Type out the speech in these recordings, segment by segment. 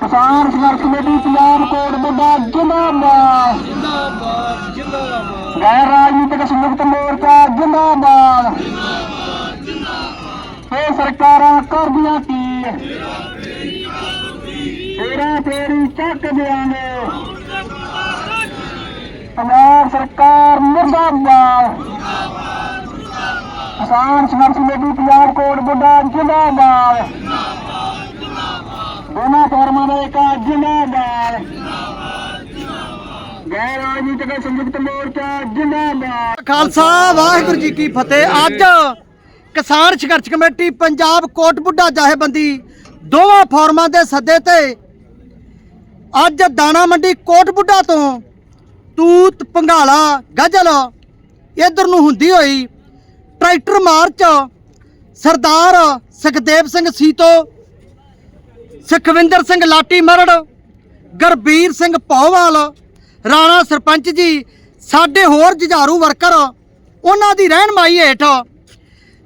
ਕਿਸਾਨ ਸੰਘਰਸ਼ ਕਮੇਟੀ, ਪੰਜਾਬ ਕੋਟ ਬੁੱਢਾ ਜਿੰਦਾਬਾਦ ਜਿੰਦਾਬਾਦ। ਜਿੰਦਾਬਾਦ ਗੈਰ ਰਾਜਨੀਤਿਕ ਸੰਯੁਕਤ ਮੋਰਚਾ, ਜਿੰਦਾਬਾਦ। ਇਹ ਸਰਕਾਰਾਂ ਕਰਦੀਆਂ ਕੀ? ਤੇਰਾ ਤੇਰੀ ਚੱਕ ਦਿਆਂਗੇ। ਪੰਜਾਬ ਸਰਕਾਰ ਮੁਰਦਾਬਾਦ। ਕਿਸਾਨ ਸੰਘਰਸ਼ ਕਮੇਟੀ, ਪੰਜਾਬ ਕੋਟ ਬੁੱਢਾ ਜਿੰਦਾਬਾਦ। ਦੋਨਾਂ ਫੋਰਮਾਂ ਦਾ ਇੱਕ ਜਿੰਦਾਬਾਦ। ਗੈਰ ਰਾਜਨੀਤਿਕ ਸੰਯੁਕਤ ਮੋਰਚਾ ਜਿੰਦਾਬਾਦ। ਖਾਲਸਾ, ਵਾਹਿਗੁਰੂ ਜੀ ਕੀ ਫਤਿਹ। ਅੱਜ ਕਿਸਾਨ ਸੰਘਰਸ਼ ਕਮੇਟੀ, ਪੰਜਾਬ ਕੋਟਬੁੱਢਾ ਜਥੇਬੰਦੀ ਦੋਵਾਂ ਫੋਰਮਾਂ ਦੇ ਸੱਦੇ ਤੇ ਅੱਜ ਦਾਣਾ ਮੰਡੀ ਕੋਟਬੁੱਢਾ ਤੋਂ ਤੂਤ, ਪੰਘਾਲਾ, ਗਜਲ ਇਧਰ ਨੂੰ ਹੁੰਦੀ ਹੋਈ ਟਰੈਕਟਰ ਮਾਰਚ ਸਰਦਾਰ ਸੁਖਦੇਵ ਸਿੰਘ ਸੀਤੋ ਸੁਖਵਿੰਦਰ ਸਿੰਘ ਲਾਟੀ ਮਰੜ, ਗੁਰਬੀਰ ਸਿੰਘ ਪੌਵਾਲ, ਰਾਣਾ ਸਰਪੰਚ ਜੀ, ਸਾਡੇ ਹੋਰ ਜੁਝਾਰੂ ਵਰਕਰ, ਉਹਨਾਂ ਦੀ ਰਹਿਨਮਾਈ ਹੇਠ,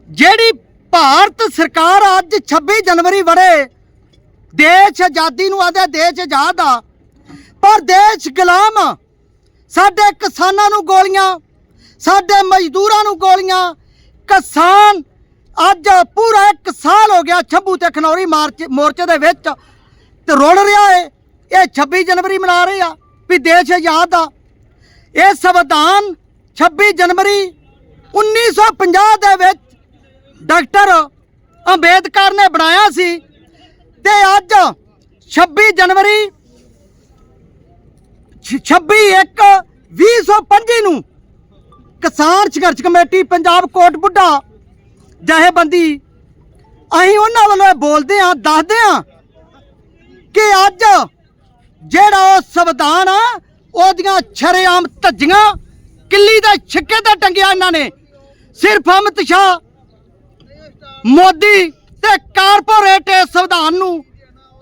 ਜਿਹੜੀ ਭਾਰਤ ਸਰਕਾਰ ਅੱਜ 26 ਜਨਵਰੀ ਵੜੇ ਦੇਸ਼ ਆਜ਼ਾਦੀ ਨੂੰ ਆਦੇ ਦੇਸ਼ ਆਜ਼ਾਦ ਆ, ਪਰ ਦੇਸ਼ ਗੁਲਾਮ, ਸਾਡੇ ਕਿਸਾਨਾਂ ਨੂੰ ਗੋਲੀਆਂ, ਸਾਡੇ ਮਜ਼ਦੂਰਾਂ ਨੂੰ ਗੋਲੀਆਂ, ਕਿਸਾਨ ਅੱਜ ਪੂਰਾ ਗਿਆ ਛੱਬੂ ਤੇ ਖਨੌਰੀ ਮੋਰਚੇ ਦੇ ਵਿੱਚ ਤੇ ਰੋੜ ਰਿਹਾ ਏ। ਇਹ 26 ਜਨਵਰੀ ਮਨਾ ਰਹੇ ਆ ਵੀ ਦੇਸ਼ ਆਜ਼ਾਦ ਆ। ਇਹ ਸੰਵਿਧਾਨ 26 ਜਨਵਰੀ 1950 ਦੇ ਵਿੱਚ ਡਾਕਟਰ ਅੰਬੇਦਕਰ ਨੇ ਬਣਾਇਆ ਸੀ ਤੇ ਅੱਜ 26 ਜਨਵਰੀ 26 1 2025 ਨੂੰ ਕਿਸਾਨ ਸੰਘਰਸ਼ ਕਮੇਟੀ ਪੰਜਾਬ ਕੋਟ ਬੁੱਢਾ ਜਥੇਬੰਦੀ ਅਸੀਂ ਉਹਨਾਂ ਵੱਲੋਂ ਇਹ ਬੋਲਦੇ ਆ ਦੱਸਦੇ ਆ ਕਿ ਅੱਜ ਜਿਹੜਾ ਉਹ ਸੰਵਿਧਾਨ ਆ, ਉਹਦੀਆਂ ਛਰੇਆਮ ਧੱਜੀਆਂ, ਕਿੱਲੀ ਦੇ ਛਿੱਕੇ ਤੇ ਟੰਗਿਆ ਇਹਨਾਂ ਨੇ। ਸਿਰਫ ਅਮਿਤ ਸ਼ਾਹ, ਮੋਦੀ ਤੇ ਕਾਰਪੋਰੇਟ ਇਸ ਸੰਵਿਧਾਨ ਨੂੰ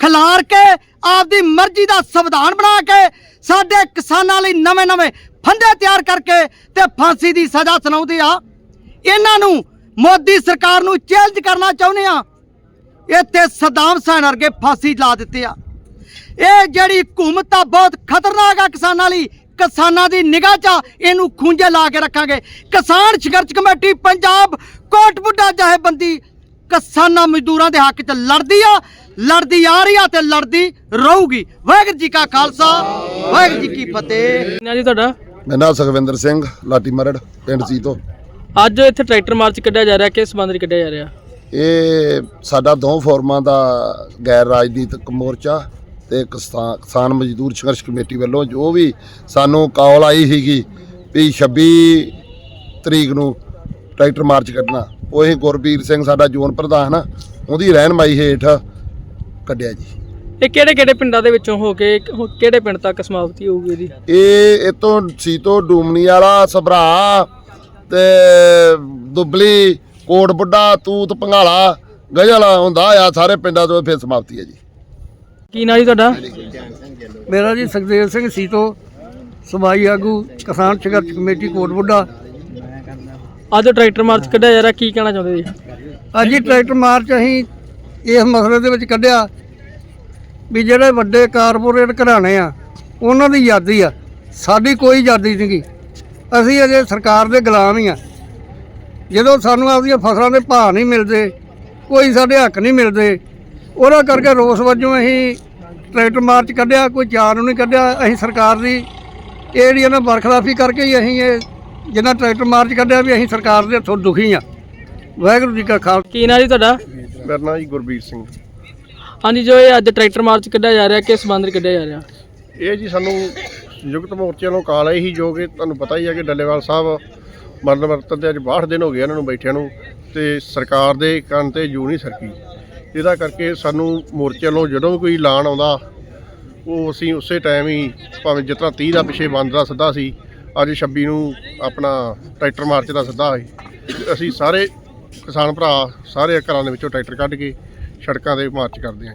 ਖਿਲਾਰ ਕੇ, ਆਪਦੀ ਮਰਜ਼ੀ ਦਾ ਸੰਵਿਧਾਨ ਬਣਾ ਕੇ, ਸਾਡੇ ਕਿਸਾਨਾਂ ਲਈ ਨਵੇਂ-ਨਵੇਂ ਫੰਦੇ ਤਿਆਰ ਕਰਕੇ ਤੇ ਫਾਂਸੀ ਦੀ ਸਜ਼ਾ ਸੁਣਾਉਂਦੇ ਆ। ਇਹਨਾਂ ਨੂੰ ਮੋਦੀ ਸਰਕਾਰ ਨੂੰ ਚੈਲੰਜ ਕਰਨਾ ਚਾਹੁੰਦੇ ਆ। ਇੱਥੇ ਸਦਾਮ ਹੁਸੈਨ ਵਰਗੇ ਫਾਂਸੀ ਲਾ ਦਿੱਤੇ ਆ। ਇਹ ਜਿਹੜੀ ਹਕੂਮਤ ਆ ਬਹੁਤ ਖਤਰਨਾਕ ਆ ਕਿਸਾਨਾਂ ਲਈ। ਕਿਸਾਨਾਂ ਦੀ ਨਿਗਾਹ 'ਚ ਇਹਨੂੰ ਖੂੰਜੇ ਲਾ ਕੇ ਰੱਖਾਂਗੇ। ਕਿਸਾਨ ਸੰਘਰਸ਼ ਕਮੇਟੀ ਪੰਜਾਬ ਕੋਟ ਬੁੱਢਾ ਜਥੇਬੰਦੀ। ਕਿਸਾਨਾਂ ਮਜ਼ਦੂਰਾਂ ਦੇ ਹੱਕ 'ਚ ਲੜਦੀ ਆ ਲੜਦੀ ਆ ਰਹੀ ਆ ਤੇ ਲੜਦੀ ਰਹੂਗੀ। ਵਾਹਿਗੁਰੂ ਜੀ ਕਾ ਖਾਲਸਾ ਵਾਹਿਗੁਰੂ ਜੀ ਕੀ ਫਤਿਹ। ਨਾ ਜੀ ਤੁਹਾਡਾ? ਮੇਰਾ ਨਾਮ ਸੁਖਵਿੰਦਰ ਸਿੰਘ ਲਾਟੀ ਮਰੜ ਪਿੰਡ ਸੀਤੋ। ਅੱਜ ਇੱਥੇ ਟਰੈਕਟਰ ਮਾਰਚ ਕੱਢਿਆ ਜਾ ਰਿਹਾ ਕਿਸ ਸੰਬੰਧ ਵਿੱਚ ਕੱਢਿਆ ਜਾ ਰਿਹਾ? ਇਹ ਸਾਡਾ ਦੋ ਫੋਰਮਾਂ ਦਾ ਗੈਰ ਰਾਜਨੀਤਿਕ ਮੋਰਚਾ ਤੇ ਕਿਸਾ- ਕਿਸਾਨ ਮਜ਼ਦੂਰ ਸੰਘਰਸ਼ ਕਮੇਟੀ ਵੱਲੋਂ ਜੋ ਵੀ ਸਾਨੂੰ ਕਾਲ ਆਈ ਸੀਗੀ ਵੀ 26 ਤਰੀਕ ਨੂੰ ਟਰੈਕਟਰ ਮਾਰਚ ਕੱਢਣਾ ਉਹ ਗੁਰਬੀਰ ਸਿੰਘ ਸਾਡਾ ਜ਼ੋਨ ਪ੍ਰਧਾਨ ਆ ਉਹਦੀ ਰਹਿਨਮਾਈ ਹੇਠ ਕੱਢਿਆ ਜੀ। ਇਹ ਕਿਹੜੇ ਕਿਹੜੇ ਪਿੰਡਾਂ ਦੇ ਵਿੱਚੋਂ ਹੋ ਕੇ ਹੋ- ਕਿਹੜੇ ਪਿੰਡ ਤੱਕ ਸਮਾਪਤੀ ਹੋਊਗੀ ਇਹਦੀ? ਇਹ ਇਤੋਂ ਸੀਤੋ ਡੂਮਣੀ ਵਾਲਾ ਸਭਰਾ ਤੇ ਦੁਬਲੀ ਕੋਟ ਬੁੱਢਾ ਤੂਤ ਪੰਘਾਲਾ ਗਜਲ ਹੁੰਦਾ ਆ ਸਾਰੇ ਪਿੰਡਾਂ ਤੋਂ ਫਿਰ ਸਮਾਪਤੀ ਹੈ ਜੀ। ਕੀ ਨਾਂ ਜੀ ਤੁਹਾਡਾ? ਮੇਰਾ ਜੀ ਸੁਖਦੇਵ ਸਿੰਘ ਸੀਤੋ ਸਮਾਈ ਆਗੂ ਕਿਸਾਨ ਸੰਘਰਸ਼ ਕਮੇਟੀ ਕੋਟ ਬੁੱਢਾ ਅੱਜ ਟਰੈਕਟਰ ਮਾਰਚ ਕੱਢਿਆ ਜਾ ਰਿਹਾ ਕੀ ਕਹਿਣਾ ਚਾਹੁੰਦੇ ਜੀ? ਅੱਜ ਹੀ ਟਰੈਕਟਰ ਮਾਰਚ ਅਸੀਂ ਇਸ ਮਸਲੇ ਦੇ ਵਿੱਚ ਕੱਢਿਆ ਵੀ ਜਿਹੜੇ ਵੱਡੇ ਕਾਰਪੋਰੇਟ ਘਰਾਣੇ ਆ ਉਹਨਾਂ ਦੀ ਆਜ਼ਾਦੀ ਆ। ਸਾਡੀ ਕੋਈ ਆਜ਼ਾਦੀ ਨਹੀਂਗੀ ਅਸੀਂ ਅਜੇ ਸਰਕਾਰ ਦੇ ਗੁਲਾਮ ਹੀ ਆ। ਜਦੋਂ ਸਾਨੂੰ ਆਪਦੀਆਂ ਫਸਲਾਂ ਦੇ ਭਾਅ ਨਹੀਂ ਮਿਲਦੇ ਕੋਈ ਸਾਡੇ ਹੱਕ ਨਹੀਂ ਮਿਲਦੇ ਉਹਦਾ ਕਰਕੇ ਰੋਸ ਵਜੋਂ ਅਸੀਂ ਟਰੈਕਟਰ ਮਾਰਚ ਕੱਢਿਆ ਕੋਈ ਚਾਰ ਨੂੰ ਨਹੀਂ ਕੱਢਿਆ ਅਸੀਂ ਸਰਕਾਰ ਦੀ ਇਹ ਜਿਹੜੀ ਇਹਨਾਂ ਬਰਖਲਾਫੀ ਕਰਕੇ ਹੀ ਅਸੀਂ ਇਹ ਜਿੰਨਾ ਟਰੈਕਟਰ ਮਾਰਚ ਕੱਢਿਆ ਵੀ ਅਸੀਂ ਸਰਕਾਰ ਦੇ ਹੱਥੋਂ ਦੁਖੀ ਆ। ਵਾਹਿਗੁਰੂ ਜੀ ਕਾ ਖਾਲਸਾ। ਕੀ ਨਾਂ ਜੀ ਤੁਹਾਡਾ? ਮੇਰਾ ਨਾਮ ਜੀ ਗੁਰਬੀਰ ਸਿੰਘ। ਹਾਂਜੀ ਜੋ ਇਹ ਅੱਜ ਟਰੈਕਟਰ ਮਾਰਚ ਕੱਢਿਆ ਜਾ ਰਿਹਾ ਕਿਸ ਸੰਬੰਧ ਵਿੱਚ ਕੱਢਿਆ ਜਾ ਰਿਹਾ? ਇਹ ਜੀ ਸਾਨੂੰ ਸੰਯੁਕਤ ਮੋਰਚੇ ਵੱਲੋਂ ਕਾਲ ਆਈ ਸੀ, ਜੋ ਕਿ ਤੁਹਾਨੂੰ ਪਤਾ ਹੀ ਹੈ ਕਿ ਡੱਲੇਵਾਲ ਸਾਹਿਬ ਮਰਨ ਵਰਤਨ ਤੇ ਅੱਜ 62 ਦਿਨ ਹੋ ਗਏ ਇਹਨਾਂ ਨੂੰ ਬੈਠਿਆਂ ਨੂੰ, ਤੇ ਸਰਕਾਰ ਦੇ ਕੰਨ ਤੇ ਜੂ ਨਹੀਂ ਸਰਕੀ। ਇਹਦਾ ਕਰਕੇ ਸਾਨੂੰ ਮੋਰਚੇ ਵੱਲੋਂ ਜਦੋਂ ਵੀ ਕੋਈ ਐਲਾਨ ਆਉਂਦਾ, ਉਹ ਅਸੀਂ ਉਸੇ ਟਾਈਮ ਹੀ ਭਾਵੇਂ ਜਿਤਨਾ 30 ਦਾ ਪਿਛੇ ਬੰਦ ਦਾ ਸੱਦਾ ਸੀ, ਅੱਜ 26 ਨੂੰ ਆਪਣਾ ਟਰੈਕਟਰ ਮਾਰਚ ਦਾ ਸੱਦਾ ਹੈ ਅਸੀਂ ਸਾਰੇ ਕਿਸਾਨ ਭਰਾ, ਸਾਰੇ ਘਰਾਂ ਦੇ ਵਿੱਚੋਂ ਟਰੈਕਟਰ ਕੱਢ ਕੇ ਸੜਕਾਂ ਤੇ ਮਾਰਚ ਕਰਦੇ ਹਾਂ